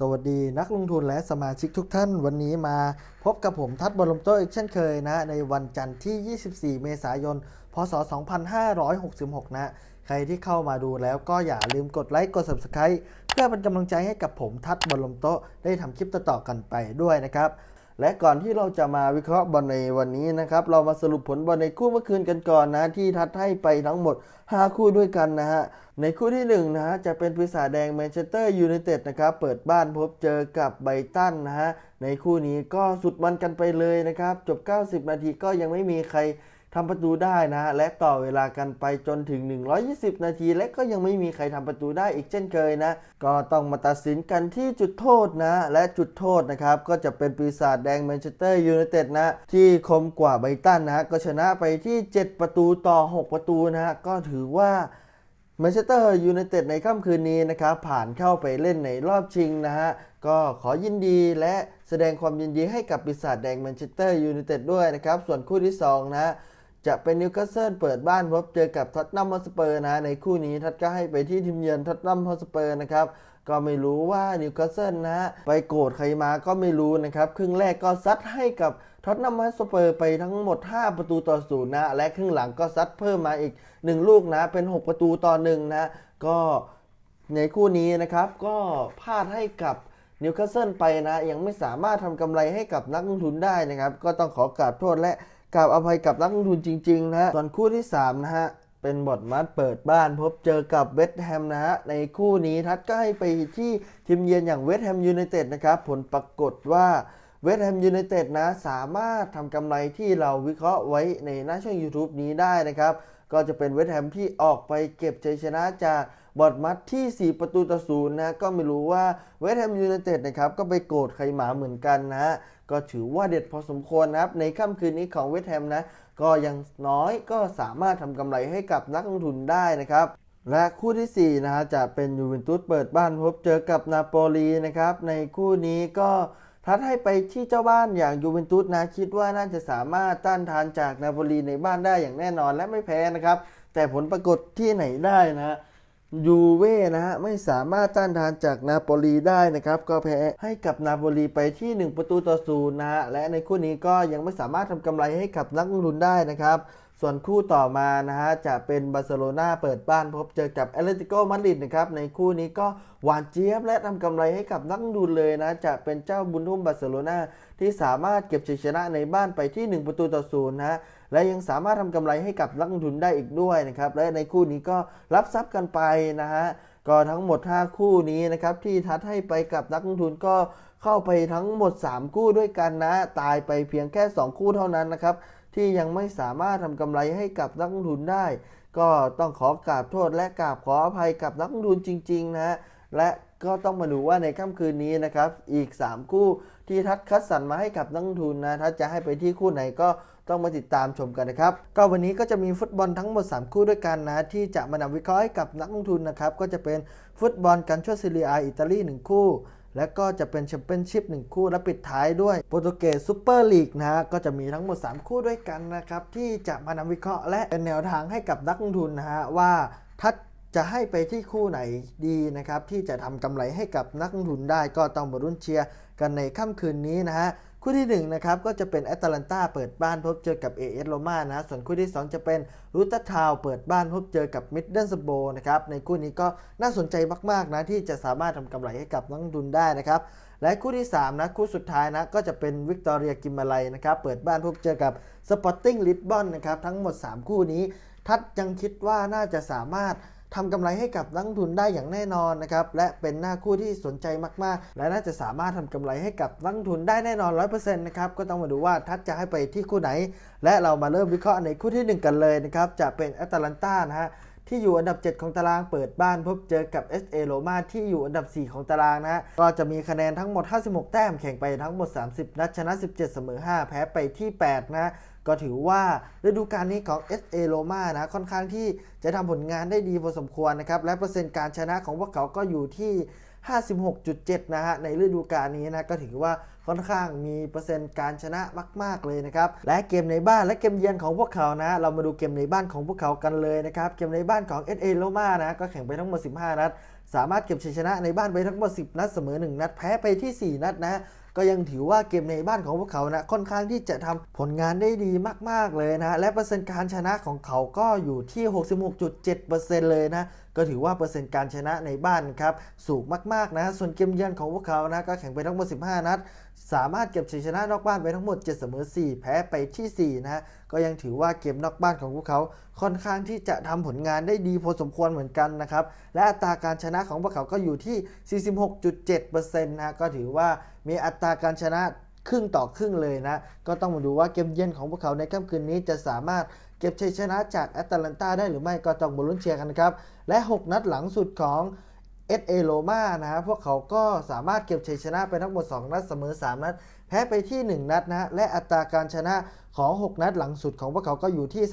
สวัสดีนักลงทุนและสมาชิกทุกท่านวันนี้มาพบกับผมทัศน์บรมโต้อีกเช่นเคยนะในวันจันทร์ที่ 24 เมษายน พศ 2566 นะ ใครที่เข้ามาดูแล้วก็อย่าลืมกดไลค์กด Subscribe เพื่อเป็นกำลังใจให้กับผมทัศน์บรมโต้ได้ทำคลิปต่อๆกันไปด้วยนะครับ และก่อนที่เราจะมาวิเคราะห์บอลในวันนี้นะครับ เรามาสรุปผลบอลในคู่เมื่อคืนกันก่อนนะ ที่ทัดให้ไปทั้งหมด 5 คู่ด้วยกันนะฮะ ในคู่ที่1นะฮะจะเป็นปีศาจแดงแมนเชสเตอร์ยูไนเต็ดนะครับ เปิดบ้านพบเจอกับไบตันนะฮะ ในคู่นี้ก็สุดมันกันไปเลยนะครับ จบ 90 นาทีก็ยังไม่มีใคร ทำประตูได้นะฮะและต่อเวลากันไปจนถึง 120 นาที และก็ยังไม่มีใครทำประตูได้อีกเช่นเคยนะ ก็ต้องมาตัดสินกันที่จุดโทษนะ และจุดโทษนะครับ ก็จะเป็นปีศาจแดงแมนเชสเตอร์ยูไนเต็ดนะ ที่คมกว่าไบตันนะ ก็ชนะไปที่ 7 ประตูต่อ 6 ประตูนะฮะก็ถือว่าแมนเชสเตอร์ยูไนเต็ดในค่ำคืนนี้นะครับผ่านเข้าไปเล่นในรอบชิงนะฮะ ก็ขอยินดีและแสดงความยินดีให้กับปีศาจแดงแมนเชสเตอร์ยูไนเต็ดด้วยนะครับ ส่วนคู่ที่ 2 นะ จะเป็นนิวคาสเซิลเปิดบ้านพบเจอกับท็อตนัมฮอสเปอร์นะในคู่นี้ทัดก็ให้ไปที่ทีมเยือนท็อตนัมฮอสเปอร์นะครับก็ไม่รู้ว่านิวคาสเซิลนะไปโกรธใครมาก็ไม่รู้นะครับ ครึ่งแรกก็ซัดให้กับท็อตนัมฮอสเปอร์ไปทั้งหมด 5 ประตูต่อศูนย์นะและครึ่งหลังก็ซัดเพิ่มมาอีก 1 ลูกนะเป็น 6 ประตูต่อหนึ่งนะก็ในคู่นี้นะครับก็พลาดให้กับนิวคาสเซิลไปนะ ยังไม่สามารถทำกำไรให้กับนักลงทุนได้นะครับ ก็ต้องขอกราบโทษและ กราบอภัยกับนักลงทุนจริงๆนะฮะส่วนคู่ที่ 3 นะฮะ เป็นบอดมัดเปิดบ้านพบเจอกับเวสต์แฮมนะฮะ ในคู่นี้ทัดก็ให้ไปที่ทีมเยือนอย่างเวสต์แฮมยูไนเต็ดนะครับ ผลปรากฏว่าเวสต์แฮมยูไนเต็ดนะ สามารถทำกำไรที่เราวิเคราะห์ไว้ในหน้าช่อง YouTube นี้ได้นะครับ ก็จะเป็นเวสต์แฮมที่ออกไปเก็บชัยชนะจากบอดมัดที่ 4 ประตูต่อศูนย์นะ ก็ไม่รู้ว่าเวสต์แฮมยูไนเต็ดนะครับ ก็ไปโกรธใครหมาเหมือนกันนะฮะ ก็ถือว่าเด็ดพอสมควรนะครับ ในค่ำคืนนี้ของเวสต์แฮมนะ ก็ยังน้อยก็สามารถทำกำไรให้กับนักลงทุนได้นะครับและคู่ที่ 4 นะฮะจะเป็นยูเวนตุสเปิดบ้านพบเจอกับนาโปลีนะครับ ในคู่นี้ก็ทัดให้ไปที่เจ้าบ้านอย่างยูเวนตุสนะคิดว่าน่าจะสามารถต้านทานจากนาโปลีในบ้านได้อย่างแน่นอนและไม่แพ้นะครับ แต่ผลปรากฏที่ไหนได้นะฮะ ยูเว่นะฮะไม่สามารถต้านทานจากนาโปลีได้นะครับ ก็แพ้ให้กับนาโปลีไปที่ 1 ประตูต่อศูนย์นะฮะและในคู่นี้ก็ยังไม่สามารถทำกำไรให้กับนักลงทุนได้นะครับ ส่วนคู่ต่อมานะฮะจะเป็นบาร์เซโลนาเปิดบ้านพบเจอกับแอตเลติโกมาดริดนะครับในคู่นี้ก็หวานเจี๊ยบและทำกำไรให้กับนักลงทุนเลยนะจะเป็นเจ้าบุญทุ่มบาร์เซโลนาที่สามารถเก็บชัยชนะในบ้านไปที่ 1 ประตูต่อศูนย์นะฮะและยังสามารถทำกำไรให้กับนักลงทุนได้อีกด้วยนะครับและในคู่นี้ก็รับทรัพย์กันไปนะฮะก็ทั้งหมด 5 คู่นี้นะครับที่ทัดให้ไปกับนักลงทุนก็เข้าไปทั้งหมด 3 คู่ด้วยกันนะ ตายไปเพียงแค่ 2 คู่เท่านั้นนะครับ ที่ยังไม่สามารถทำกำไรให้กับนักลงทุนได้ ก็ต้องขอกราบโทษและกราบขออภัยกับนักลงทุนจริงๆนะฮะและก็ต้องมาดูว่าในค่ำคืนนี้นะครับ อีก 3 คู่ที่ทัดคัดสรรมาให้กับนักลงทุนนะทัดจะให้ไปที่คู่ไหนก็ต้องมาติดตามชมกันนะครับ ก็วันนี้ก็จะมีฟุตบอลทั้งหมด 3 คู่ด้วยกันนะ ที่จะมานำวิเคราะห์ให้กับนักลงทุนนะครับ ก็จะเป็นฟุตบอลกันชั่วซีเรียอิตาลี 1 คู่ และก็จะเป็นแชมเปี้ยนชิพ1คู่และปิดท้ายด้วยโปรตุเกสซูเปอร์ลีกนะฮะก็จะมีทั้งหมด 3 คู่ด้วยกันนะครับ ที่จะมานำวิเคราะห์และเป็นแนวทางให้กับนักลงทุนนะฮะว่าทัดจะให้ไปที่คู่ไหนดีนะครับ ที่จะทำกำไรให้กับนักลงทุนได้ก็ต้องมารุ่นเชียร์กันในค่ำคืนนี้นะฮะ คู่ที่1นะครับก็จะเป็นแอตแลนตาเปิดบ้านพบเจอกับเอเอสโรมานะส่วนคู่ที่ 2 จะเป็นรูตทาวเปิดบ้านพบเจอกับมิดเดิลสโบนะครับในคู่นี้ก็น่าสนใจมากๆนะที่จะสามารถทำกำไรให้กับนักลงทุนได้นะครับและคู่ที่3นะคู่สุดท้ายนะก็จะเป็นวิกตอเรียกิมมาลัยนะครับเปิดบ้านพบเจอกับสปอร์ติ้งลิสบอนนะครับทั้งหมด 3 คู่นี้ทัดยังคิดว่าน่าจะสามารถ ทำกำไรให้กับนักลงทุนได้อย่างแน่นอนนะครับและเป็นหน้าคู่ที่สนใจมากๆ และน่าจะสามารถทำกำไรให้กับนักลงทุนได้แน่นอน 100%นะครับก็ต้องมาดูว่าทัดจะให้ไปที่คู่ไหน และเรามาเริ่มวิเคราะห์ในคู่ทีหนึ่1 กันเลยนะครับจะเป็นแอตแลนตานะฮะที่อยู่อันดับ 7 ของตารางเปิดบ้านพบเจอกับ SA โรมาที่อยู่อันดับ 4 ของตารางนะฮะก็จะมีคะแนนทั้งหมด 56 แต้มแข่งไปทั้งหมด 30 นัดชนะ 17 เสมอ 5 แพ้ไปที่ 8 นะ ก็ถือว่าฤดูกาลนี้ของ SA โรมานะค่อนข้างที่จะทำผลงานได้ดีพอสมควรนะครับ และเปอร์เซ็นต์การชนะของพวกเขาก็อยู่ที่ 56.7 นะฮะในฤดูกาลนี้นะก็ถือว่าค่อนข้างมีเปอร์เซ็นต์การชนะมาก ๆ เลยนะครับ และเกมในบ้านและเกมเยือนของพวกเขานะ เรามาดูเกมในบ้านของพวกเขากันเลยนะครับ เกมในบ้านของ SA โรมานะ ก็แข่งไปทั้งหมด 15 นัด สามารถเก็บชัยชนะในบ้านไปทั้งหมด 10 นัดเสมอ 1 นัดแพ้ไปที่ 4 นัดนะ ก็ยังถือว่าเกมในบ้านของพวกเขานะค่อนข้างที่จะทำผลงานได้ดีมากๆเลยนะและเปอร์เซ็นต์การชนะของเขาก็อยู่ที่ 66.7%เลยนะก็ถือว่าเปอร์เซ็นต์การชนะในบ้านครับสูงมากๆนะส่วนเกมเยือนของพวกเขานะก็แข่งไปทั้งหมด 15 นัด สามารถเก็บชัยชนะนอกบ้านไปทั้งหมด7เสมอ 4 แพ้ไปทีสี่4 นะก็ยังถือว่าเกมนอกบ้านของพวกเขาค่อนข้างที่จะทำผลงานได้ดีพอสมควรเหมือนกันนะครับและอัตราการชนะของพวกเขาก็อยู่ที่ 46.7%นะก็ถือว่า มีอัตราการชนะครึ่งต่อครึ่งเลยนะ ก็ต้องมาดูว่าเกมเย็นของพวกเขาในค่ำคืนนี้จะสามารถเก็บชัยชนะจากแอตแลนตาได้หรือไม่ก็ต้องบอลุ้นเชียร์กันนะครับ และ 6 นัดหลังสุดของเอสเอโรมานะฮะพวกเขาก็สามารถเก็บชัยชนะไปทั้งหมด 2 นัดเสมอ 3 นัด พ้ไปที่ 1 นัดนะฮะและอัตราการชนะของ 6 นัดหลังสุดของพวกเขาก็อยู่ที่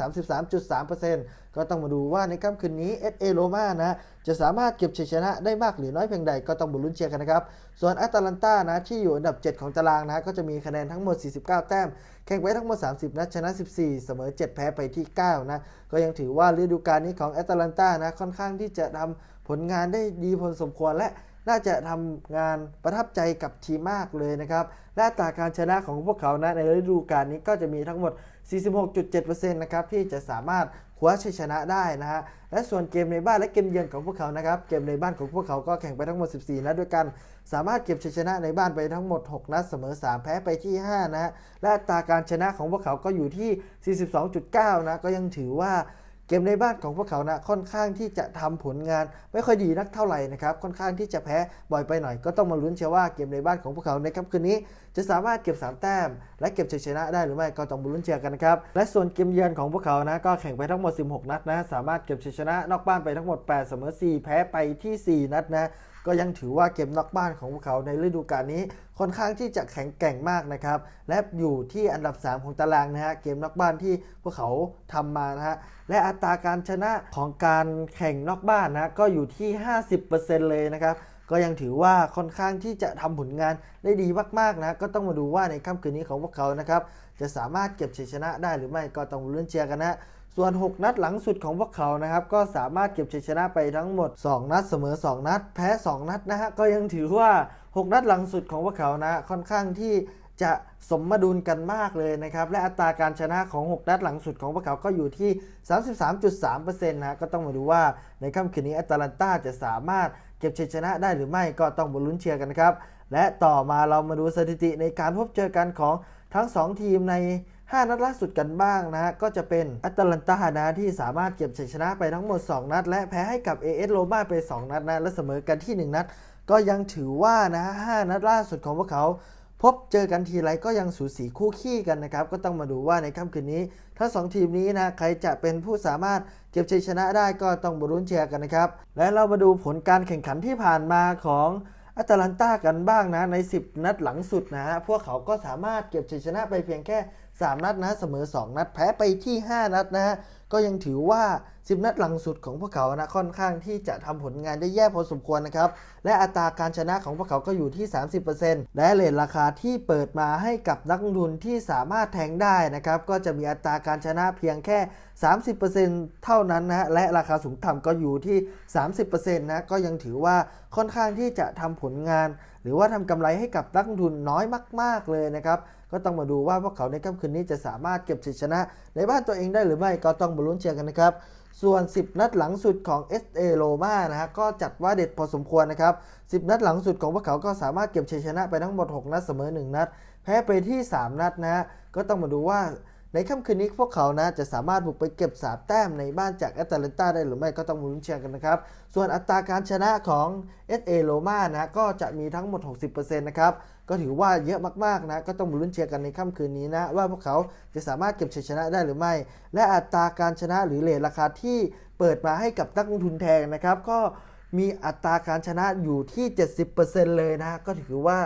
33.3%ก็ต้องมาดูว่าในค่ำคืนนี้ SA โ o มานะจะสามารถเก็บชัยชนะได้มากหรือน้อยเพียงใดก็ต้องมาลุ้นเชียร์กันนะครับ ส่วนแอตแลนตานะที่อยู่อันดับ 7 ของตารางนะก็จะมีคะแนนทั้งหมด 49 แต้ม แข่งไปทั้งหมด 30 นัดชนะ 14 เสมอ 7 แพ้ไปที่ 9 นะ ก็ยังถือว่าฤดูกาลนี้ของแอตแลนตานะค่อนข้างที่จะทำผลงานได้ดีพอสมควรและ น่าจะทำงานประทับใจกับทีมมากเลยนะครับ และตาการชนะของพวกเขานะในฤดูกาลนี้ก็จะมีทั้งหมด 46.7%นะครับที่จะสามารถคว้าชัยชนะได้นะฮะ และส่วนเกมในบ้านและเกมเยือนของพวกเขานะครับ เกมในบ้านของพวกเขาก็แข่งไปทั้งหมด 14 นัดด้วยกัน สามารถเก็บชัยชนะในบ้านไปทั้งหมด 6 นัดเสมอ 3 แพ้ไปที่ 5 นะฮะ และตาการชนะของพวกเขาก็อยู่ที่ 42.9 นะ ก็ยังถือว่า เกมในบ้านของพวกเขานะค่อนข้างที่จะทำผลงานไม่ค่อยดีนักเท่าไหร่นะครับค่อนข้างที่จะแพ้บ่อยไปหน่อย ก็ต้องมาลุ้นเชียร์ว่าเกมในบ้านของพวกเขาในค่ำคืนนี้ จะสามารถเก็บ 3 แต้ม และเก็บชัยชนะได้หรือไม่ก็ต้องมาลุ้นเชียร์กันนะครับและส่วนเกมเยือนของพวกเขานะก็แข่งไปทั้งหมด 16 นัดนะสามารถเก็บชัยชนะนอกบ้านไปทั้งหมด 8 เสมอ 4 แพ้ไปที่ 4 นัดนะ ก็ยังถือว่าเกมนอกบ้านของพวกเขาในฤดูกาลนี้ค่อนข้างที่จะแข็งแกร่งมากนะครับ และอยู่ที่อันดับ 3 ของตารางนะฮะเกมนอกบ้านที่พวกเขาทำมานะฮะและอัตราการชนะของการแข่งนอกบ้านนะก็อยู่ที่ 50%เลยนะครับก็ยังถือว่าค่อนข้างที่จะทำผลงานได้ดีมากๆนะก็ต้องมาดูว่าในค่ำคืนนี้ของพวกเขานะครับจะสามารถเก็บชัยชนะได้หรือไม่ก็ต้องลุ้นเชียร์กันนะ ส่วน 6 นัดหลังสุดของพวกเขานะครับก็สามารถเก็บชัยชนะไปทั้งหมด 2 นัดเสมอ 2 นัด แพ้ 2 นัดนะฮะก็ยังถือว่า 6 นัดหลังสุดของพวกเขานะค่อนข้างที่จะสมดุลกันมากเลยนะครับ และอัตราการชนะของ 6 นัดหลังสุดของพวกเขาก็อยู่ที่ 33.3%นะก็ต้องมาดูว่าในค่ำคืนนี้แอตแลนตาจะสามารถเก็บชัยชนะได้หรือไม่ก็ต้องมาลุ้นเชียร์กันนะครับ และต่อมาเรามาดูสถิติในการพบเจอกันของทั้ง 2 ทีมใน 5 นัดล่าสุดกันบ้างนะก็จะเป็นแอตแลนตานะที่สามารถเก็บชัยชนะไปทั้งหมด 2 นัด และแพ้ให้กับ AS โรมาไป 2 นัดนะและเสมอกันที่ 1 นัด ก็ยังถือว่านะ5นัดล่าสุดของพวกเขา พบเจอกันทีไรก็ยังสูสีคู่ขี้กันนะครับ ก็ต้องมาดูว่าในค่ำคืนนี้ทั้งสองทีมนี้นะใครจะเป็นผู้สามารถเก็บชัยชนะได้ก็ต้องมาลุ้นเชียร์กันนะครับ และเรามาดูผลการแข่งขันที่ผ่านมาของอัตแลนตากันบ้างนะใน 10 นัดหลังสุดนะฮะพวกเขาก็สามารถเก็บชัยชนะไปเพียงแค่ 3 นัดนะเสมอ 2 นัดแพ้ไปที่ 5 นัดนะฮะก็ยังถือว่า 10 นัดหลังสุดของพวกเขานะค่อนข้างที่จะทำผลงานได้แย่พอสมควรนะครับ และอัตราการชนะของพวกเขาก็อยู่ที่ 30%และเลทราคาที่เปิดมาให้กับนักลงทุนที่สามารถแทงได้นะครับ ก็จะมีอัตราการชนะเพียงแค่ 30%เท่านั้นนะและราคาสูงต่ำก็อยู่ที่ 30%นะก็ยังถือว่าค่อนข้างที่จะทำผลงาน หรือว่าทำกำไรให้กับนักลงทุนน้อยมาก ๆเลยนะครับก็ต้องมาดูว่าพวกเขาในค่ำคืนนี้จะสามารถเก็บชัยชนะ ในบ้านตัวเองได้หรือไม่ก็ต้องมาลุ้นเชียร์กันนะครับส่วน 10 นัดหลังสุดของ SA โ o มานะฮะก็จัดว่าเด็ดพอสมควรนะครับ 10 นัดหลังสุดของพวกเขาก็สามารถเก็บชัยชนะไปทั้งหมด 6 นัดเสมอ 1 นัด แพ้ไปที่ 3 นัดนะฮะก็ต้องมาดูว่า ในค่ำคืนนี้พวกเขานะจะสามารถบุกไปเก็บ 3 แต้มในบ้านจากแอตแลนตาได้หรือไม่ก็ต้องมาลุ้นเชียร์กันนะครับ ส่วนอัตราการชนะของ SA โ o มานะก็จะมีทั้งหมด 60%นะครับก็ถือว่าเยอะมากๆนะก็ต้องมาลุ้นเชียร์กันในค่ำคืนนี้นะว่าพวกเขาจะสามารถเก็บชัยชนะได้หรือไม่ และอัตราการชนะหรือเลทราคาที่เปิดมาให้กับนักลงทุนแทงนะครับ ก็มีอัตราการชนะอยู่ที่ 70%เลยนะก็ถือว่า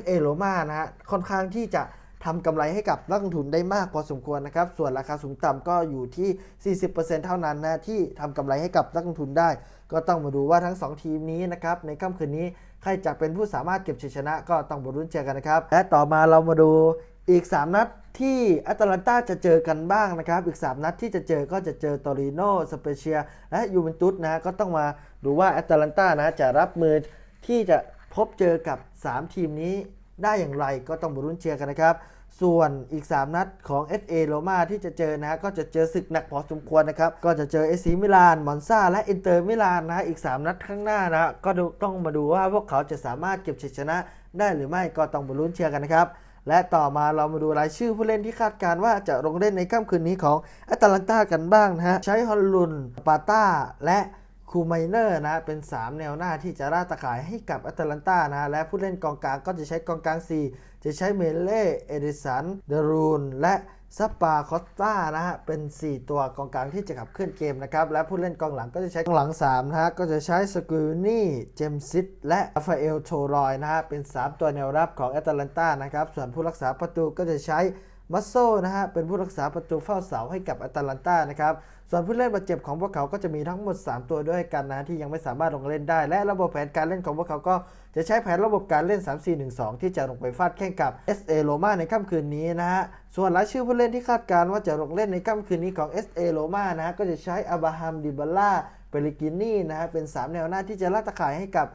SA โ o มานะค่อนข้างที่จะ ทำกำไรให้กับนักลงทุนได้มากพอสมควรนะครับ ส่วนราคาสูงต่ำก็อยู่ที่ 40%เท่านั้นนะที่ทำกำไรให้กับนักลงทุนได้ ก็ต้องมาดูว่าทั้ง 2 ทีมนี้นะครับในค่ำคืนนี้ใครจะเป็นผู้สามารถเก็บชัยชนะก็ต้องมาลุ้นเชียร์กันนะครับ และต่อมาเรามาดูอีก 3 นัดที่แอตแลนตาจะเจอกันบ้างนะครับ อีก 3 นัดที่จะเจอก็จะเจอตอริโนสเปเชียและยูเวนตุสนะก็ต้องมาดูว่าแอตแลนตานะจะรับมือที่จะพบเจอกับ 3 ทีมนี้ได้อย่างไรก็ต้องมารุ้นเชียร์กันนะครับ ส่วนอีก 3 นัดของ FA โรมาที่จะเจอนะฮะก็จะเจอศึกหนักพอสมควรนะครับ ก็จะเจอเอซีมิลานมอนซาและอินเตอร์มิลานนะฮะอีก 3 นัดข้างหน้านะก็ต้องมาดูว่าพวกเขาจะสามารถเก็บชัยชนะได้หรือไม่ก็ต้องมาลุ้นเชียร์กันนะครับ และต่อมาเรามาดูรายชื่อผู้เล่นที่คาดการณ์ว่าจะลงเล่นในค่ำคืนนี้ของแอตแลนตากันบ้างนะฮะใช้ฮอลลุนปาต้าและ คูไมเนอร์นะเป็น 3 แนวหน้าที่จะล่าตะข่ายให้กับแอตแลนตานะและผู้เล่นกองกลางก็จะใช้กองกลาง 4 จะใช้เมเล่เอดิสันเดรูนและซัปปาคอสตานะฮะเป็น 4 ตัวกองกลางที่จะขับเคลื่อนเกมนะครับและผู้เล่นกองหลังก็จะใช้กองหลัง3นะฮะก็จะใช้สกูนี่เจมซิตและราฟาเอลโทรอยนะฮะเป็น 3 ตัวแนวรับของแอตแลนตานะครับส่วนผู้รักษาประตูก็จะใช้ มัสโซนะฮะเป็นผู้รักษาประตูเฝ้าเสาให้กับแอตแลนตานะครับส่วนผู้เล่นบาดเจ็บของพวกเขาก็จะมีทั้งหมด 3 ตัวด้วยกันนะที่ยังไม่สามารถลงเล่นได้ และระบบแผนการเล่นของพวกเขาก็จะใช้แผนระบบการเล่น 3-4-1-2 ที่จะลงไปฟาดแข่งกับ SA โรมาในค่ำคืนนี้นะฮะส่วนรายชื่อผู้เล่นที่คาดการณ์ว่าจะลงเล่นในค่ำคืนนี้ของ SA โรมานะฮะก็จะใช้อับราฮัมดิบาล่าเปริกินี่นะฮะเป็น 3 แนวหน้าที่จะล่าตะข่ายให้กับ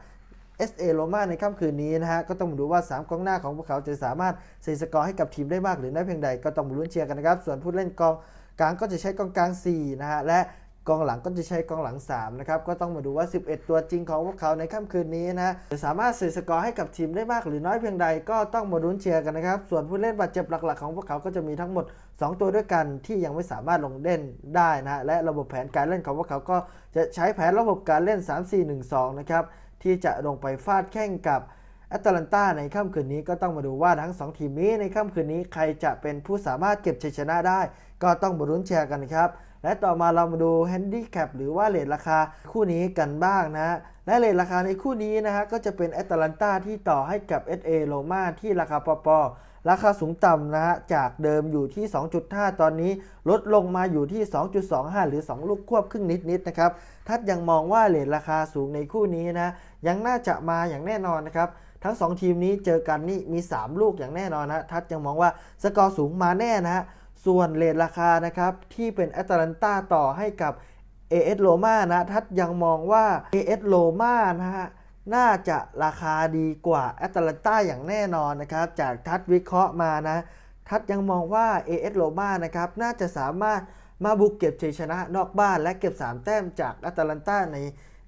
SA โรมาในค่ำคืนนี้นะฮะก็ต้องมาดูว่า 3กองหน้าของพวกเขาจะสามารถเซสกอร์ให้กับทีมได้มากหรือน้อยเพียงใดก็ต้องมาลุ้นเชียร์กันนะครับ ส่วนผู้เล่นกองกลางก็จะใช้กองกลาง4นะฮะและกองหลังก็จะใช้กองหลัง3นะครับก็ต้องมาดูว่า 11 ตัวจริงของพวกเขาในค่ำคืนนี้นะจะสามารถเซสกอร์ให้กับทีมได้มากหรือน้อยเพียงใดก็ต้องมาลุ้นเชียร์กันนะครับ ส่วนผู้เล่นบาดเจ็บหลักๆ ของพวกเขาก็จะมีทั้งหมด 2 ตัวด้วยกันที่ยังไม่สามารถลงเล่นได้นะฮะและระบบแผนการเล่นของพวกเขาก็จะใช้แผนระบบการเล่น 3-4-1-2 นะครับ ที่จะลงไปฟาดแข่งกับแอตแลนตาในค่ำคืนนี้ก็ต้องมาดูว่าทั้ง 2 ทีมนี้ในค่ำคืนนี้ใครจะเป็นผู้สามารถเก็บชัยชนะได้ ก็ต้องมาลุ้นแชร์กันครับ และต่อมาเรามาดูแฮนดี้แคปหรือว่าเลทราคาคู่นี้กันบ้างนะฮะและเลทราคาในคู่นี้นะฮะก็จะเป็นแอตแลนตาที่ต่อให้กับ SA โรมาที่ราคาปอปอ ราคาสูงต่ำนะฮะจากเดิมอยู่ที่ 2.5 ตอนนี้ลดลงมาอยู่ที่ 2.25 หรือ 2 ลูกควบครึ่งนิดๆนะครับทัดยังมองว่าเลทราคาสูงในคู่นี้นะยังน่าจะมาอย่างแน่นอนนะครับทั้ง 2 ทีมนี้เจอกันนี่มี 3 ลูกอย่างแน่นอนนะทัดยังมองว่าสกอร์สูงมาแน่นะฮะส่วนเลทราคานะครับที่เป็นแอตแลนตาต่อให้กับ AS โ o มานะทัดยังมองว่า AS โ o มานะฮะ น่าจะราคาดีกว่าแอตแลนต้าอย่างแน่นอนนะครับ จากทัดวิเคราะห์มานะ ทัดยังมองว่า AS โ o มานะครับ น่าจะสามารถมาบุกเก็บชัยชนะนอกบ้านและเก็บ 3 แต้มจากแอตแลนต้าใน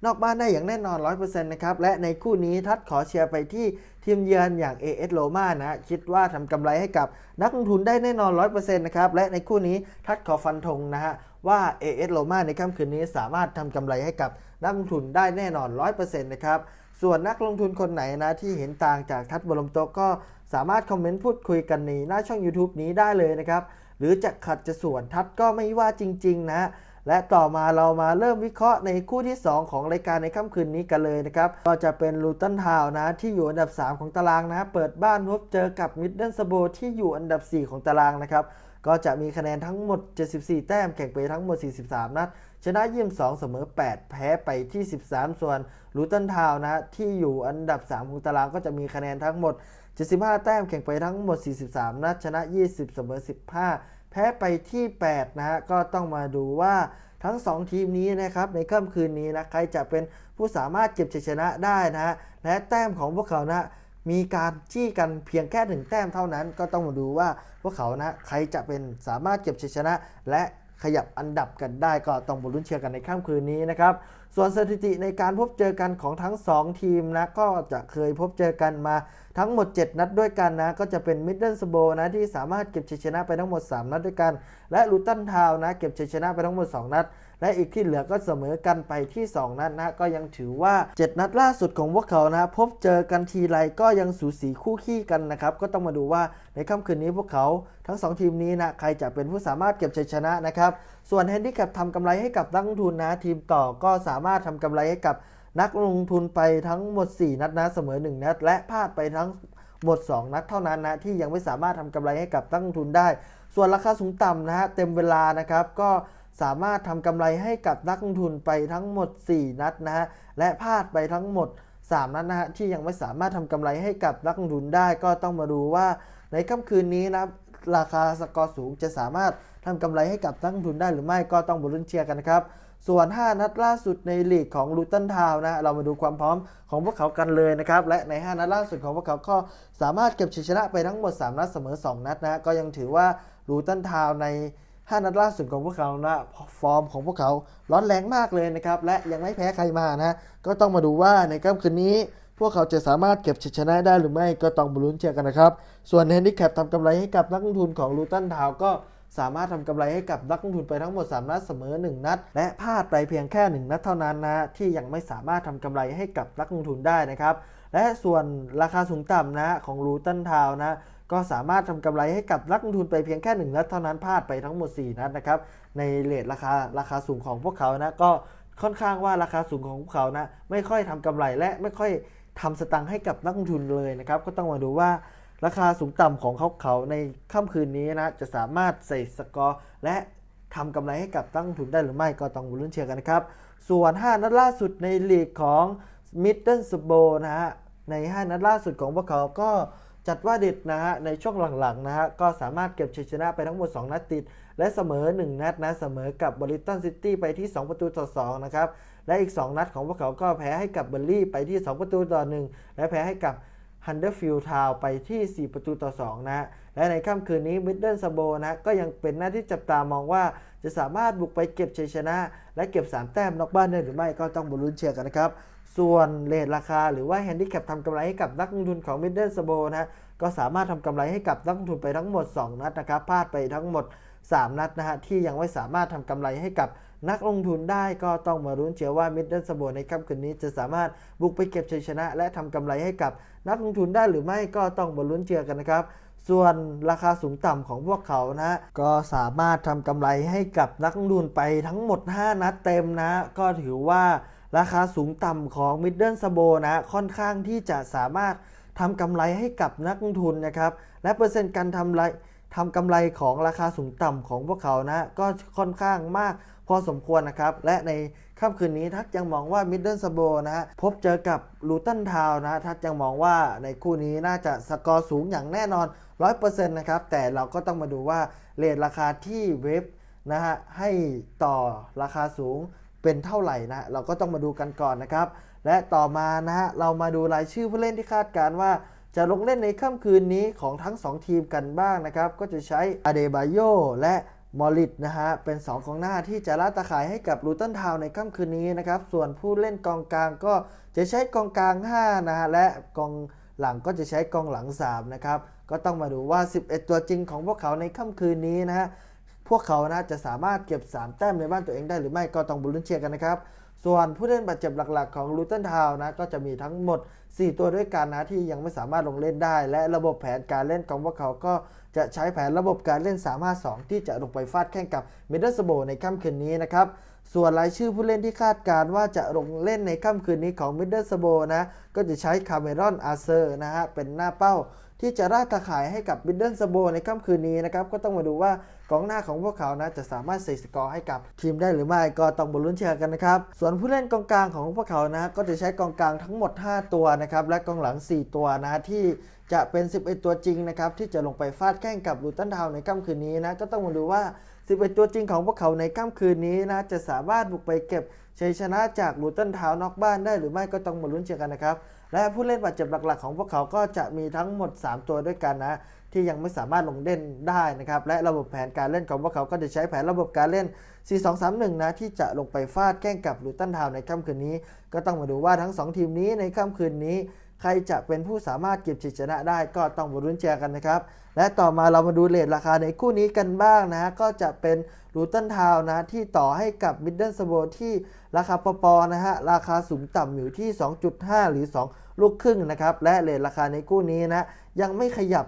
นอกบ้านได้อย่างแน่นอน 100%นะครับ และในคู่นี้ทัดขอเชียร์ไปที่ทีมเยือนอย่าง AS โ o มานะ คิดว่าทำกำไรให้กับนักลงทุนได้แน่นอน 100%นะครับ และในคู่นี้ทัดขอฟันธงนะฮะ ว่า AS โ o มาในค่ำคืนนี้สามารถทำกำไรให้กับนักลงทุนได้แน่นอน 100%นะครับ ส่วนนักลงทุนคนไหนนะที่เห็นต่างจากทัดบรมโตก็สามารถคอมเมนต์พูดคุยกันในหน้าช่อง YouTube นี้ได้เลยนะครับ หรือจะขัดจะส่วนทัดก็ไม่ว่าจริง ๆ นะและต่อมาเรามาเริ่มวิเคราะห์ในคู่ที่ 2 ของรายการในค่ำคืนนี้กันเลยนะครับ ก็จะเป็นลูตันทาวนะที่อยู่อันดับ 3 ของตารางนะ เปิดบ้านพบเจอกับมิดเดิลสโบที่อยู่อันดับ 4 ของตารางนะครับ ก็จะมีคะแนนทั้งหมด 74 แต้ม แข่งไปทั้งหมด 43 นัด ชนะเยี่ยม2เสมอ 8 แพ้ไปที่ 13 ส่วนลูตันทาวนะที่อยู่อันดับ 3 ของตารางก็จะมีคะแนนทั้งหมด 75 แต้ม แข่งไปทั้งหมด 43 นัด ชนะ 20 เสมอ 15 แพ้ไปที่ 8 นะฮะ ก็ต้องมาดูว่าทั้ง 2 ทีมนี้นะครับในค่ำคืนนี้นะ ใครจะเป็นผู้สามารถเก็บชัยชนะได้นะฮะ และแต้มของพวกเขานะ มีการจี้กันเพียงแค่หนึ่งแต้มเท่านั้น ก็ต้องมาดูว่าพวกเขานะใครจะเป็นสามารถเก็บชัยชนะ และขยับอันดับกันได้ก็ต้องมาลุ้นเชียร์กันในค่ำคืนนี้นะครับ ส่วนสถิติในการพบเจอกันของทั้ง 2 ทีมนะก็จะเคยพบเจอกันมาทั้งหมด 7 นัดด้วยกันนะ ก็จะเป็นมิดเดิลสโบนะที่สามารถเก็บชัยชนะไปทั้งหมด 3 นัดด้วยกัน และลูตันทาวนะเก็บชัยชนะไปทั้งหมด 2 นัด และอีกที่เหลือก็เสมอกันไปที่ 2 นัดนะก็ยังถือว่า 7 นัดล่าสุดของพวกเขานะพบเจอกันทีไรก็ยังสูสีคู่ขี้กันนะครับก็ต้องมาดูว่าในค่ำคืนนี้พวกเขาทั้ง 2 ทีมนี้นะใครจะเป็นผู้สามารถเก็บชัยชนะนะครับส่วนแฮนดิแคปทำกำไรให้กับนักลงทุนนะทีมต่อก็สามารถทำกำไรให้กับนักลงทุนไปทั้งหมด 4 นัดนะเสมอ 1 นัด และพลาดไปทั้งหมด 2 นัดเท่านั้นนะที่ยังไม่สามารถทำกำไรให้กับนักลงทุนได้ ส่วนราคาสูงต่ำนะฮะเต็มเวลานะครับก็ สามารถทำกำไรให้กับนักลงทุนไปทั้งหมด 4 นัดนะฮะและพลาดไปทั้งหมด 3 นัดนะฮะที่ยังไม่สามารถทำกำไรให้กับนักลงทุนได้ก็ต้องมาดูว่าในค่ำคืนนี้นะราคาสกอร์สูงจะสามารถทำกำไรให้กับนักลงทุนได้หรือไม่ก็ต้องบรุ้นเชียร์กันนะครับ ส่วน 5 นัดล่าสุดในลีกของลูตันทาวนะเรามาดูความพร้อมของพวกเขากันเลยนะครับ และใน 5 นัดล่าสุดของพวกเขาก็สามารถเก็บชัยชนะไปทั้งหมด 3 นัดเสมอ 2 นัดนะก็ยังถือว่าลูตันทาวใน 5 นัดล่าสุดของพวกเขานะฟอร์มของพวกเขาร้อนแรงมากเลยนะครับ และยังไม่แพ้ใครมานะ ก็ต้องมาดูว่าในค่ำคืนนี้ พวกเขาจะสามารถเก็บชัยชนะได้หรือไม่ก็ต้องบรุ้นเชียร์กันนะครับ ส่วนแฮนดิแคปทำกำไรให้กับนักลงทุนของลูตันทาวก็สามารถทำกำไรให้กับนักลงทุนไปทั้งหมด 3 นัดเสมอ 1 นัด และพลาดไปเพียงแค่ 1 นัดเท่านั้นนะที่ยังไม่สามารถทำกำไรให้กับนักลงทุนได้นะครับ และส่วนราคาสูงต่ำนะของลูตันทาวนะ ก็สามารถทำกำไรให้กับนักลงทุนไปเพียงแค่1นัดเท่านั้นพลาดไปทั้งหมด 4 นัดนะครับ ในเลทราคาราคาสูงของพวกเขานะก็ค่อนข้างว่าราคาสูงของพวกเขานะไม่ค่อยทำกำไรและไม่ค่อยทำสตังค์ให้กับนักลงทุนเลยนะครับ ก็ต้องมาดูว่าราคาสูงต่ำของเขาเขาในค่ำคืนนี้นะจะสามารถใส่สกอร์และทำกำไรให้กับนักลงทุนได้หรือไม่ก็ต้องลุ้นเชียร์กันนะครับ ส่วน 5 นัดล่าสุดในลีกของมิดเดิลสโบนะฮะใน 5 นัดล่าสุดของพวกเขาก็ จัดว่าเด็ดนะฮะในช่วงหลังๆนะฮะก็สามารถเก็บชัยชนะไปทั้งหมด 2 นัดติด และเสมอ 1 นัดนะเสมอกับบริตันซิตี้ไปที่ 2 ประตูต่อ 2 นะครับ และอีก 2 นัดของพวกเขาก็แพ้ให้กับเบอร์ลี่ไปที่ 2 ประตูต่อ 1 และแพ้ให้กับฮันเดอร์ฟิลด์ทาวไปที่ 4 ประตูต่อ 2 นะฮะและในค่ำคืนนี้มิดเดิลสโบนะก็ยังเป็นหน้าที่จับตามองว่า จะสามารถบุกไปเก็บชัยชนะ และเก็บ 3 แต้มนอกบ้านได้หรือไม่ก็ต้องบรุ้นเชียร์กันนะครับ ส่วนเลทราคาหรือว่าแฮนดิแคปทำกำไรให้กับนักลงทุนของมิดเดิลสโบนะก็สามารถทำกำไรให้กับนักลงทุนไปทั้งหมด 2 นัดนะครับพลาดไปทั้งหมด 3 นัดนะฮะที่ยังไม่สามารถทำกำไรให้กับนักลงทุนได้ก็ต้องมารุ้นเชียร์ว่ามิดเดิลสโบในค่ำคืนนี้จะสามารถบุกไปเก็บชัยชนะ และทำกำไรให้กับนักลงทุนได้หรือไม่ก็ต้องมาลุ้นเชียร์กันนะครับส่วนราคาสูงต่ำของพวกเขานะ ก็สามารถทำกำไรให้กับนักลงทุนไปทั้งหมด 5 นัดเต็มนะ ก็ถือว่า ราคาสูงต่ำของมิดเดิลสโบนะค่อนข้างที่จะสามารถทำกำไรให้กับนักลงทุนนะครับ และเปอร์เซ็นต์การทำไรทำกำไรของราคาสูงต่ำของพวกเขานะ ก็ค่อนข้างมากพอสมควรนะครับ และในค่ำคืนนี้ทัดยังมองว่ามิดเดิลสโบนะฮะพบเจอกับลูตันทาวนะทัดยังมองว่าในคู่นี้น่าจะสกอร์สูงอย่างแน่นอน 100%นะครับ แต่เราก็ต้องมาดูว่าเรทราคาที่เว็บนะฮะให้ต่อราคาสูง เป็นเท่าไหร่นะเราก็ต้องมาดูกันก่อนนะครับ และต่อมานะฮะเรามาดูรายชื่อผู้เล่นที่คาดการว่า จะลงเล่นในค่ำคืนนี้ของทั้ง 2 ทีมกันบ้างนะครับ ก็จะใช้อเดบาโยและมอริตนะฮะเป็น 2 กองหน้าที่จะล่าตาข่ายให้กับลูตันทาวในค่ำคืนนี้นะครับ ส่วนผู้เล่นกองกลางก็จะใช้กองกลาง 5 นะฮะและกองหลังก็จะใช้กองหลัง 3 นะครับ ก็ต้องมาดูว่า 11 ตัวจริงของพวกเขาในค่ำคืนนี้นะฮะ พวกเขานะจะสามารถเก็บ 3 แต้มในบ้านตัวเองได้หรือไม่ก็ต้องบุลุ้นเชียร์กันนะครับ ส่วนผู้เล่นบาดเจ็บหลักๆ ของลูตันทาวนะก็จะมีทั้งหมด 4 ตัวด้วยกันนะที่ยังไม่สามารถลงเล่นได้ และระบบแผนการเล่นของพวกเขาก็จะใช้แผนระบบการเล่น 3-5-2 ที่จะลงไปฟาดแข่งกับมิดเดิลสโบในค่ำคืนนี้นะครับส่วนรายชื่อผู้เล่นที่คาดการณ์ว่าจะลงเล่นในค่ำคืนนี้ของมิดเดิลสโบนะ ก็จะใช้คาเมรอนอาเซอร์นะฮะเป็นหน้าเป้าที่จะราดตาข่ายให้กับบิดเดิลสโบในค่ำคืนนี้นะครับ ก็ต้องมาดูว่า กองหน้าของพวกเขานะจะสามารถใส่สกอร์ให้กับทีมได้หรือไม่ก็ต้องบนลุ้นเชียร์กันนะครับ ส่วนผู้เล่นกองกลางของพวกเขานะก็จะใช้กองกลางทั้งหมด 5 ตัวนะครับและกองหลัง 4 ตัวนะที่จะเป็น 11 ตัวจริงนะครับที่จะลงไปฟาดแข่งกับลูตันทาวในค่ำคืนนี้นะก็ต้องมาดูว่า 11 ตัวจริงของพวกเขาในค่ำคืนนี้นะจะสามารถบุกไปเก็บชัยชนะจากลูตันทาวน์นอกบ้านได้หรือไม่ก็ต้องมาลุ้นเชียร์กันนะครับและผู้เล่นบาดเจ็บหลักๆ ของพวกเขาก็จะมีทั้งหมด 3 ตัวด้วยกันนะ ที่ยังไม่สามารถลงเล่นได้นะครับ และระบบแผนการเล่นของพวกเขาก็จะใช้แผนระบบการเล่น 4-2-3-1 นะที่จะลงไปฟาดแข่งกับลูตันทาวในค่ำคืนนี้ ก็ต้องมาดูว่าทั้ง 2 ทีมนี้ในค่ำคืนนี้ ใครจะเป็นผู้สามารถเก็บชัยชนะได้ก็ต้องมาลุ้นเชียร์กันนะครับ และต่อมาเรามาดูเลทราคาในคู่นี้กันบ้างนะก็จะเป็นลูตันทาวน์นะที่ต่อให้กับมิดเดิลสโบที่ราคาปปนะฮะราคาสูงต่ำอยู่ที่ 2.5 หรือ 2 ลูกครึ่งนะครับและเลทราคาในคู่นี้นะยังไม่ขยับ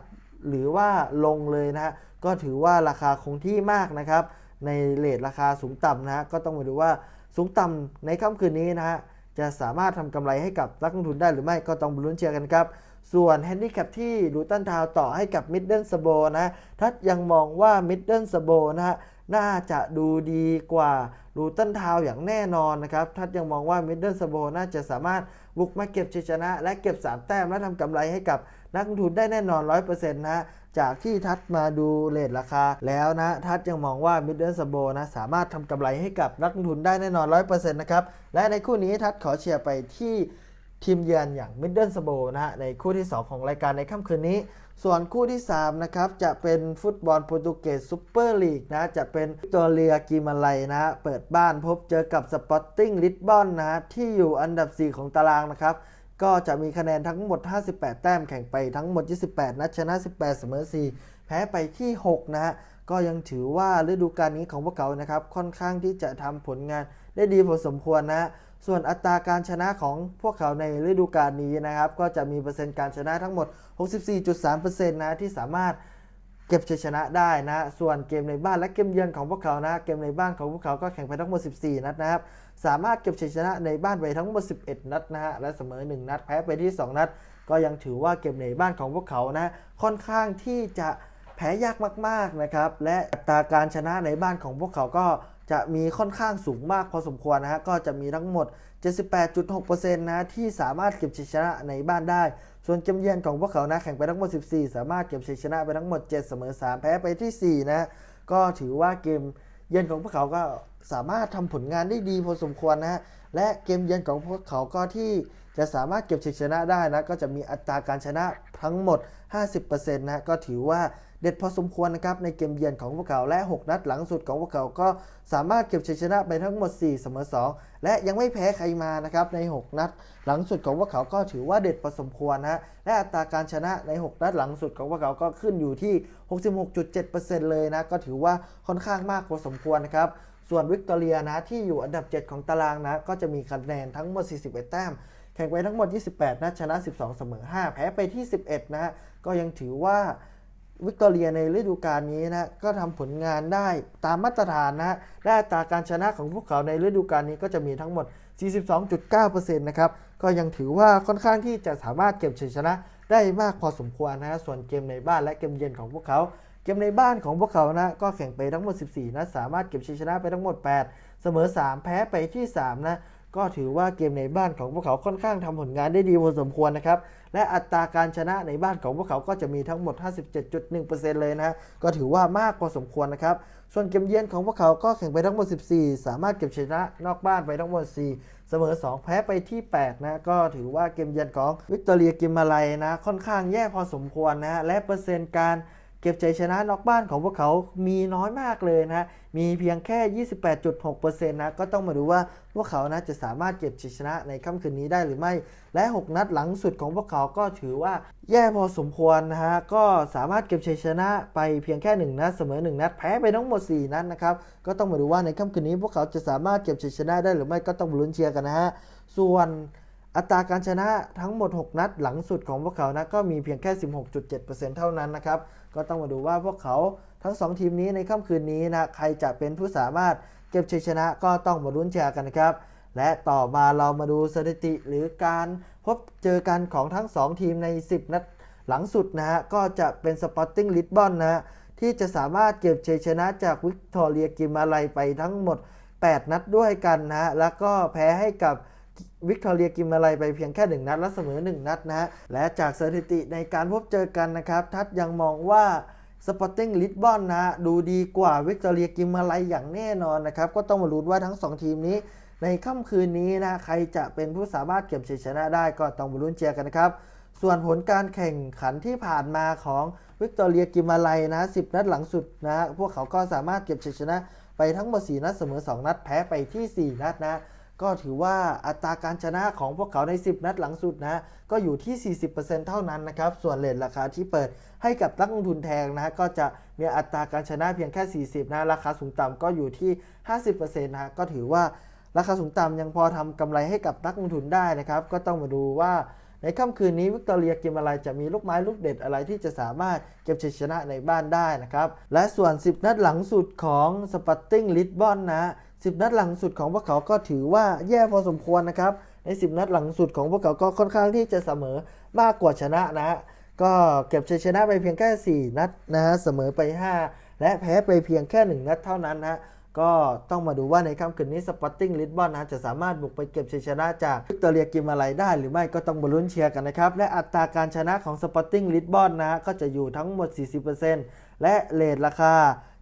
หรือว่าลงเลยนะฮะก็ถือว่าราคาคงที่มากนะครับ ในเลทราคาสูงต่ำนะฮะก็ต้องมาดูว่าสูงต่ำในค่ำคืนนี้นะฮะจะสามารถทำกำไรให้กับนักลงทุนได้หรือไม่ก็ต้องลุ้นเชียร์กันครับ ส่วนแฮนดิแคปที่ลูตันทาวต่อให้กับมิดเดิลสโบนะทัดยังมองว่ามิดเดิลสโบนะฮะน่าจะดูดีกว่าลูตันทาวอย่างแน่นอนนะครับ ทัดยังมองว่ามิดเดิลสโบน่าจะสามารถบุกมาเก็บชัยชนะ และเก็บ 3 แต้มและทำกำไรให้กับ นักลงทุนได้แน่นอน 100%นะจากที่ทัดมาดูเลทราคาแล้วนะ ทัดยังมองว่ามิดเดิลสโบนะ สามารถทำกำไรให้กับนักลงทุนได้แน่นอน 100%นะครับ และในคู่นี้ทัดขอเชียร์ไปที่ทีมเยือนอย่างมิดเดิลสโบนะฮะในคู่ที่ 2 ของรายการในค่ำคืนนี้ ส่วนคู่ที่ 3 นะครับ จะเป็นฟุตบอลโปรตุเกสซูเปอร์ลีกนะ จะเป็นวิกตอเรียกิมาไลนะ เปิดบ้านพบเจอกับสปอร์ติ้งลิสบอนนะที่อยู่อันดับ 4 ของตารางนะครับ ก็จะมีคะแนนทั้งหมด 58 แต้มแข่งไปทั้งหมด 28 นัดชนะ 18 เสมอ 4 แพ้ไปที่ 6 นะฮะ ก็ยังถือว่าฤดูกาลนี้ของพวกเขานะครับ ค่อนข้างที่จะทำผลงานได้ดีพอสมควรนะฮะส่วนอัตราการชนะของพวกเขาในฤดูกาลนี้นะครับ ก็จะมีเปอร์เซ็นต์การชนะทั้งหมด 64.3%นะที่สามารถเก็บชัยชนะได้นะ ส่วนเกมในบ้านและเกมเยือนของพวกเขานะ เกมในบ้านของพวกเขาก็แข่งไปทั้งหมด 14 นัดนะครับ สามารถเก็บชัยชนะในบ้านไปทั้งหมด 11 นัดนะฮะ และเสมอ 1 นัดแพ้ไปที่ 2 นัด ก็ยังถือว่าเกมในบ้านของพวกเขานะ ค่อนข้างที่จะแพ้ยากมากๆนะครับ และอัตราการชนะในบ้านของพวกเขาก็จะมีค่อนข้างสูงมากพอสมควรนะฮะ ก็จะมีทั้งหมด 78.6%นะที่สามารถเก็บชัยชนะในบ้านได้ ส่วนเกมเยือนของพวกเขานะแข่งไปทั้งหมด 14 สามารถเก็บชัยชนะไปทั้งหมด 7 เสมอ 3 แพ้ไปที่ 4 นะ ก็ถือว่าเกมเยือนของพวกเขาก็สามารถทำผลงานได้ดีพอสมควรนะและเกมเยือนของพวกเขาก็ที่จะสามารถเก็บชัยชนะได้นะ ก็จะมีอัตราการชนะทั้งหมด 50%นะก็ถือว่าเด็ดพอสมควรนะครับในเกมเยือนของพวกเขาและ 6 นัดหลังสุดของพวกเขาก็สามารถเก็บชัยชนะไปทั้งหมด 4 เสมอ 2 และยังไม่แพ้ใครมานะครับใน 6 นัดหลังสุดของพวกเขาก็ถือว่าเด็ดพอสมควรนะและอัตราการชนะใน 6 นัดหลังสุดของพวกเขาก็ขึ้นอยู่ที่ 66.7%เลยนะก็ถือว่าค่อนข้างมากพอสมควรนะครับ ส่วนวิกตอเรียนะที่อยู่อันดับ 7 ของตารางนะ ก็จะมีคะแนนทั้งหมด 41 แต้ม แข่งไปทั้งหมด 28 นัดชนะ 12 เสมอ 5 แพ้ไปที่ 11 นะฮะ ก็ยังถือว่าวิกตอเรียในฤดูกาลนี้นะ ก็ทำผลงานได้ตามมาตรฐานนะ และอัตราการชนะของพวกเขาในฤดูกาลนี้ก็จะมีทั้งหมด 42.9%นะครับ ก็ยังถือว่าค่อนข้างที่จะสามารถเก็บชัยชนะได้มากพอสมควรนะ ส่วนเกมในบ้านและเกมเยือนของพวกเขา เกมในบ้านของพวกเขานะก็แข่งไปทั้งหมด 14 นัดสามารถเก็บชัยชนะไปทั้งหมด 8 เสมอ 3 แพ้ไปที่ 3 นะ ก็ถือว่าเกมในบ้านของพวกเขาค่อนข้างทำผลงานได้ดีพอสมควรนะครับ และอัตราการชนะในบ้านของพวกเขาก็จะมีทั้งหมด 57.1%เลยนะ ก็ถือว่ามากพอสมควรนะครับ ส่วนเกมเยือนของพวกเขาก็แข่งไปทั้งหมด 14 สามารถเก็บชนะนอกบ้านไปทั้งหมด 4 เสมอ 2 แพ้ไปที่ 8 นะ ก็ถือว่าเกมเยือนของวิกตอเรียกิมมาลัยนะ ค่อนข้างแย่พอสมควรนะ และเปอร์เซ็นต์การ เก็บชัยชนะนอกบ้านของพวกเขามีน้อยมากเลยนะมีเพียงแค่ 28.6%นะก็ต้องมาดูว่าพวกเขานะจะสามารถเก็บชัยชนะในค่ำคืนนี้ได้หรือไม่ และ 6 นัดหลังสุดของพวกเขาก็ถือว่าแย่พอสมควรนะฮะก็สามารถเก็บชัยชนะไปเพียงแค่1นัดเสมอ 1 นัดแพ้ไปทั้งหมด 4 นัดนะครับก็ต้องมาดูว่าในค่ำคืนนี้ พวกเขาจะสามารถเก็บชัยชนะได้หรือไม่ก็ต้องลุ้นเชียร์กันนะฮะส่วนอัตราการชนะทั้งหมด 6 นัดหลังสุดของพวกเขานะก็มีเพียงแค่ 16.7%เท่านั้นนะครับ ก็ต้องมาดูว่าพวกเขาทั้ง 2 ทีมนี้ในค่ำคืนนี้นะใครจะเป็นผู้สามารถเก็บชัยชนะก็ต้องมาลุ้นเชียร์กันนะครับ และต่อมาเรามาดูสถิติหรือการพบเจอกันของทั้ง 2 ทีมใน 10 นัดหลังสุดนะฮะก็จะเป็นสปอร์ติ้งลิสบอนนะฮะที่จะสามารถเก็บชัยชนะจากวิกตอเรียกิมาลัยไปทั้งหมด 8 นัดด้วยกันนะฮะแล้วก็แพ้ให้กับ วิกตอเรียกิมมาลัยไปเพียงแค่ 1 นัดและเสมอ 1 นัดนะฮะ และจากสถิติในการพบเจอกันนะครับ ทัดยังมองว่าสปอร์ติ้งลิสบอนนะฮะดูดีกว่าวิกตอเรียกิมมาลัยอย่างแน่นอนนะครับ ก็ต้องมาลุ้นว่าทั้ง 2 ทีมนี้ ในค่ำคืนนี้นะใครจะเป็นผู้สามารถเก็บชัยชนะได้ก็ต้องมาลุ้นเชียร์กันนะครับส่วนผลการแข่งขันที่ผ่านมาของวิกตอเรียกิมาลัยนะ10 นัดหลังสุดนะพวกเขาก็สามารถเก็บชัยชนะไปทั้งหมด4นัดเสมอ 2 นัดแพ้ไปที่ 4 นัดนะ ก็ถือว่าอัตราการชนะของพวกเขาใน 10 นัดหลังสุดนะก็อยู่ที่ 40%เท่านั้นนะครับ ส่วนเลทราคาที่เปิดให้กับนักลงทุนแทงนะก็จะมีอัตราการชนะเพียงแค่ 40 นะ ราคาสูงต่ำก็อยู่ที่ 50%นะก็ถือว่าราคาสูงต่ำยังพอทำกำไรให้กับนักลงทุนได้นะครับ ก็ต้องมาดูว่า ในค่ำคืนนี้วิกตอเรียเกมอะไรจะมีลูกไม้ลูกเด็ดอะไรที่จะสามารถเก็บชัยชนะในบ้านได้นะครับและส่วน 10 นัดหลังสุดของสปอร์ติ้งลิสบอนนะ10 นัดหลังสุดของพวกเขาก็ถือว่าแย่พอสมควรนะครับใน 10 นัดหลังสุดของพวกเขาก็ค่อนข้างที่จะเสมอมากกว่าชนะนะก็เก็บชัยชนะไปเพียงแค่ 4 นัดนะฮะเสมอไป 5 และแพ้ไปเพียงแค่ 1 นัดเท่านั้นนะ ก็ต้องมาดูว่าในค่ำคืนนี้สปอร์ติ้งลิสบอนนะจะสามารถบุกไปเก็บชัยชนะจากวิกตอเรียกิมาไลได้หรือไม่ก็ต้องมาลุ้นเชียร์กันนะครับ และอัตราการชนะของสปอร์ติ้งลิสบอนนะก็จะอยู่ทั้งหมด 40%และเลทราคา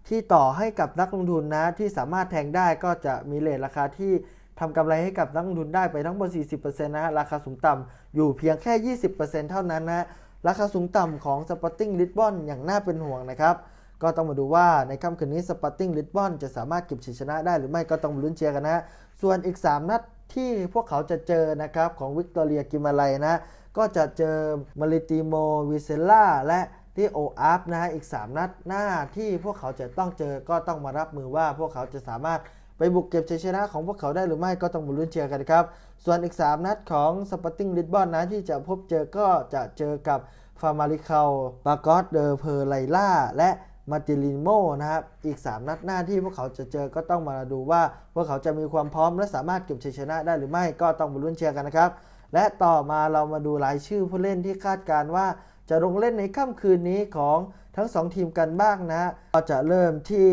ที่ต่อให้กับนักลงทุนนะที่สามารถแทงได้ก็จะมีเลทราคาที่ทำกำไรให้กับนักลงทุนได้ไปทั้งหมด 40%นะฮะราคาสูงต่ำอยู่เพียงแค่ 20%เท่านั้นนะราคาสูงต่ำของ Sporting Lisbon อย่างน่าเป็นห่วงนะครับ ก็ต้องมาดูว่าในค่ำคืนนี้ Sporting Lisbon จะสามารถเก็บชัยชนะได้หรือไม่ก็ต้องลุ้นเชียร์กันนะส่วนอีก 3 นัดที่พวกเขาจะเจอนะครับของวิกตอเรียกิมาไลนะ ก็จะเจอมาริติโมวิเซล่าและที่โออาร์ฟนะฮะอีก 3 นัดหน้าที่พวกเขาจะต้องเจอก็ต้องมารับมือว่าพวกเขาจะสามารถไปบุกเก็บชัยชนะของพวกเขาได้หรือไม่ก็ต้องมาลุ้นเชียร์กันครับ ส่วนอีก 3 นัดของสปอร์ติ้งลิสบอนนะที่จะพบเจอก็จะเจอกับฟาร์มาริเคาบากอสเดอเพอร์ไลล่าและ มาติลินโมนะครับ อีก 3 นัดหน้าที่พวกเขาจะเจอก็ต้องมาดูว่า พวกเขาจะมีความพร้อมและสามารถเก็บชัยชนะได้หรือไม่ก็ต้องมาลุ้นเชียร์กันนะครับ และต่อมาเรามาดูรายชื่อผู้เล่นที่คาดการว่า จะลงเล่นในค่ำคืนนี้ของทั้ง 2 ทีมกันบ้างนะก็จะเริ่มที่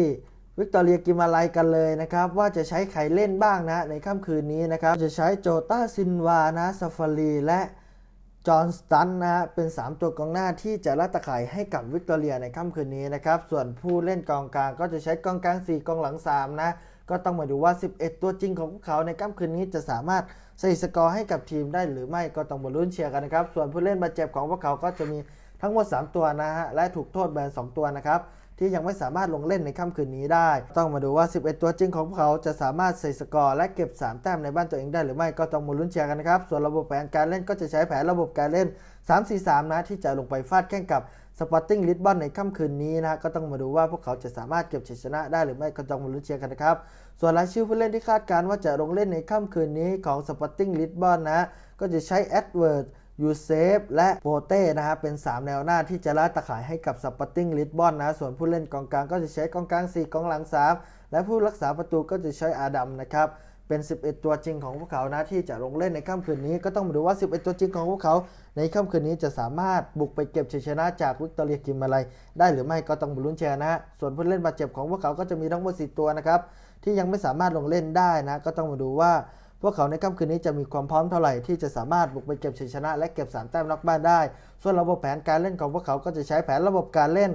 วิกตอเรียกิมาไลกันเลยนะครับ ว่าจะใช้ใครเล่นบ้างนะในค่ำคืนนี้นะครับ จะใช้โจต้าซินวานะซาฟารีและ จอห์นสตันนะฮะเป็น 3 ตัวกองหน้าที่จะล่าตะข่ายให้กับวิกตอเรียในค่ำคืนนี้นะครับ ส่วนผู้เล่นกองกลางก็จะใช้กองกลาง 4 กองหลัง 3 นะ ก็ต้องมาดูว่า 11 ตัวจริงของพวกเขาในค่ำคืนนี้จะสามารถใส่สกอร์ให้กับทีมได้หรือไม่ก็ต้องมาลุ้นเชียร์กันนะครับ ส่วนผู้เล่นบาดเจ็บของพวกเขาก็จะมีทั้งหมด 3 ตัวนะฮะและถูกโทษแบน2ตัวนะครับ ที่ยังไม่สามารถลงเล่นในค่ำคืนนี้ได้ ต้องมาดูว่า 11 ตัวจริงของพวกเขาจะสามารถใส่สกอร์และเก็บ 3 แต้มในบ้านตัวเองได้หรือไม่ก็ต้องมาลุ้นเชียร์กันนะครับ ส่วนระบบแผนการเล่นก็จะใช้แผนระบบการเล่น 3-4-3 นะที่จะลงไปฟาดแข่งกับสปอร์ติ้งลิสบอนในค่ำคืนนี้นะก็ต้องมาดูว่าพวกเขาจะสามารถเก็บชัยชนะได้หรือไม่ก็ต้องมาลุ้นเชียร์กันนะครับ ส่วนรายชื่อผู้เล่นที่คาดการณ์ว่าจะลงเล่นในค่ำคืนนี้ของสปอร์ติ้งลิสบอนนะก็จะใช้แอดเวิร์ด ยูเซฟและโปเต้นะฮะเป็น 3 แนวหน้าที่จะล่าตะข่ายให้กับสปอร์ติ้งลิสบอนนะส่วนผู้เล่นกองกลางก็จะใช้กองกลาง 4 กองหลัง 3 และผู้รักษาประตูก็จะใช้อาดัมนะครับเป็น 11 ตัวจริงของพวกเขานะที่จะลงเล่นในค่ำคืนนี้ ก็ต้องมาดูว่า 11 ตัวจริงของพวกเขา ในค่ำคืนนี้จะสามารถบุกไปเก็บชัยชนะจากวิกตอเรียกิมมาไลได้หรือไม่ก็ต้องมาลุ้นเชียร์นะฮะส่วนผู้เล่นบาดเจ็บของพวกเขาก็จะมีทั้งหมด 4 ตัวนะครับที่ยังไม่สามารถลงเล่นได้นะ ก็ต้องมาดูว่า พวกเขาในค่ำคืนนี้จะมีความพร้อมเท่าไหร่ที่จะสามารถบุกไปเก็บชัยชนะ และเก็บ3แต้มนอกบ้านได้ ส่วนระบบแผนการเล่นของพวกเขาก็จะใช้แผนระบบการเล่น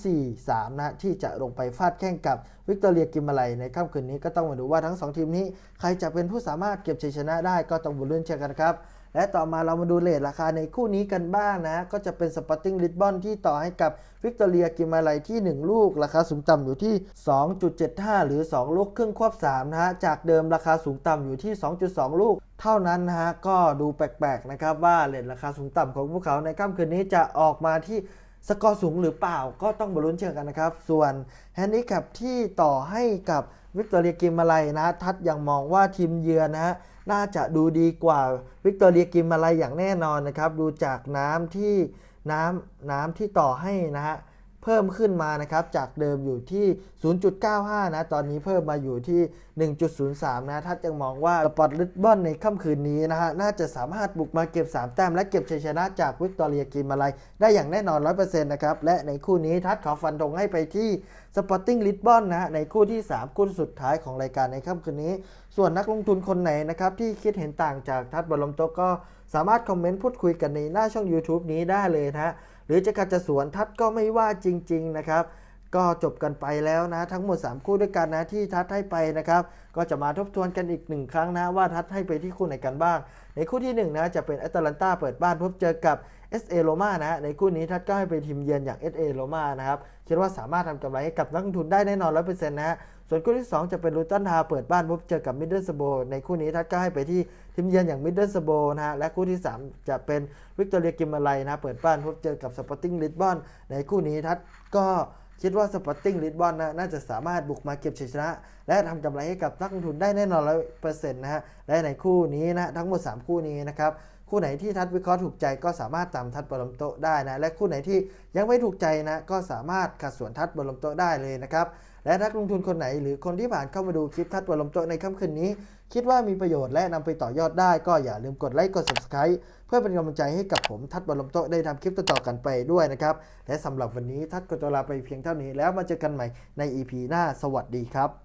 3-4-3 นะที่จะลงไปฟาดแข่งกับวิกตอเรียกิมมาไลในค่ำคืนนี้ก็ต้องมาดูว่าทั้ง 2 ทีมนี้ ใครจะเป็นผู้สามารถเก็บชัยชนะได้ก็ต้องบุลุ้นเชียร์กันครับ และต่อมาเรามาดูเลทราคาในคู่นี้กันบ้างนะ ก็จะเป็นสปอร์ติ้งลิสบอนที่ต่อให้กับวิกตอเรียกิมาไลที่ 1 ลูก ราคาสูงต่ำอยู่ที่ 2.75 หรือ 2 ลูกครึ่งควบ3นะฮะ จากเดิมราคาสูงต่ำอยู่ที่ 2.2 ลูก เท่านั้นนะฮะ ก็ดูแปลกๆนะครับว่าเลทราคาสูงต่ำของพวกเขาในค่ำคืนนี้จะออกมาที่สกอร์สูงหรือเปล่าก็ต้องบลุ้นเชียร์กันนะครับ ส่วนแฮนดิแคปที่ต่อให้กับวิกตอเรียกิมมาไลนะทัดยังมองว่าทีมเยือนนะฮะ น่าจะดูดีกว่าวิกตอเรียกิมอะไรอย่างแน่นอนนะครับ ดูจากน้ำที่น้ำน้ำที่ต่อให้นะฮะ เพิ่มขึ้นมานะครับจากเดิมอยู่ที่ 0.95 นะตอนนี้เพิ่มมาอยู่ที่ 1.03 นะถ้ายังมองว่าสปอร์ตลิสบอนในค่ำคืนนี้นะฮะน่าจะสามารถบุกมาเก็บ 3 แต้มและเก็บชัยชนะจากวิกตอเรียกิมมาไลได้อย่างแน่นอน 100%นะครับและในคู่นี้ทัดขอฟันธงให้ไปที่สปอร์ติ้งลิสบอนนะในคู่ที่ 3 คู่สุดท้ายของรายการในค่ำคืนนี้ ส่วนนักลงทุนคนไหนนะครับที่คิดเห็นต่างจากทัดบอลลมโตก็สามารถคอมเมนต์พูดคุยกันในหน้าช่อง YouTube นี้ได้เลยนะฮะ รือจะขัดจะสวนทัดก็ไม่ว่าจริง ๆ นะครับ ก็จบกันไปแล้วนะ ทั้งหมด 3 คู่ด้วยกันนะที่ทัดให้ไปนะครับ ก็จะมาทบทวนกันอีกหนึ่งครั้งนะว่าทัดให้ไปที่คู่ไหนกันบ้าง ในคู่ที่ 1 นะจะเป็นแอตแลนตาเปิดบ้านพบเจอกับ SA โรมานะในคู่นี้ทัดก็ให้ไปทีมเยือนอย่าง SA โรมานะครับคิดว่าสามารถทำกำไรให้กับนักลงทุนได้แน่นอน100%นะฮะส่วนคู่ที่ 2 จะเป็นลูตันทาวเปิดบ้านพบเจอกับมิดเดิลสโบในคู่นี้ทัดก็ให้ไปที่ทีมเยือนอย่างมิดเดิลสโบนะฮะและคู่ที่ 3 จะเป็นวิกตอเรียกิมมาไลนะเปิดบ้านพบเจอกับสปอร์ติ้งลิสบอนในคู่นี้ทัดก็ คิดว่าสปอร์ติ้งลิสบอนนะน่าจะสามารถบุกมาเก็บชัยชนะ และทำกำไรให้กับนักลงทุนได้แน่นอนร้อยเปอร์เซ็นต์นะฮะและในคู่นี้นะทั้งหมด 3 คู่นี้นะครับคู่ไหนที่ทัดวิเคราะห์ถูกใจก็สามารถตามทัดบอลมโตได้นะและคู่ไหนที่ยังไม่ถูกใจนะก็สามารถขัดสวนทัดบอลมโตได้เลยนะครับและนักลงทุนคนไหนหรือคนที่ผ่านเข้ามาดูคลิปทัดบอลลมโตในค่ำคืนนี้ คิดว่ามีประโยชน์และนำไปต่อยอดได้ก็อย่าลืมกดไลค์กด subscribe พื่อเป็นกำลังใจให้กับผมทัดบอลลมโตะได้ทำคลิปต่อๆกันไปด้วยนะครับและสำหรับวันนี้ทัดก็จะลาไปเพียงเท่านี้แล้วมาเจอกันใหม่ใน EP หน้าสวัสดีครับ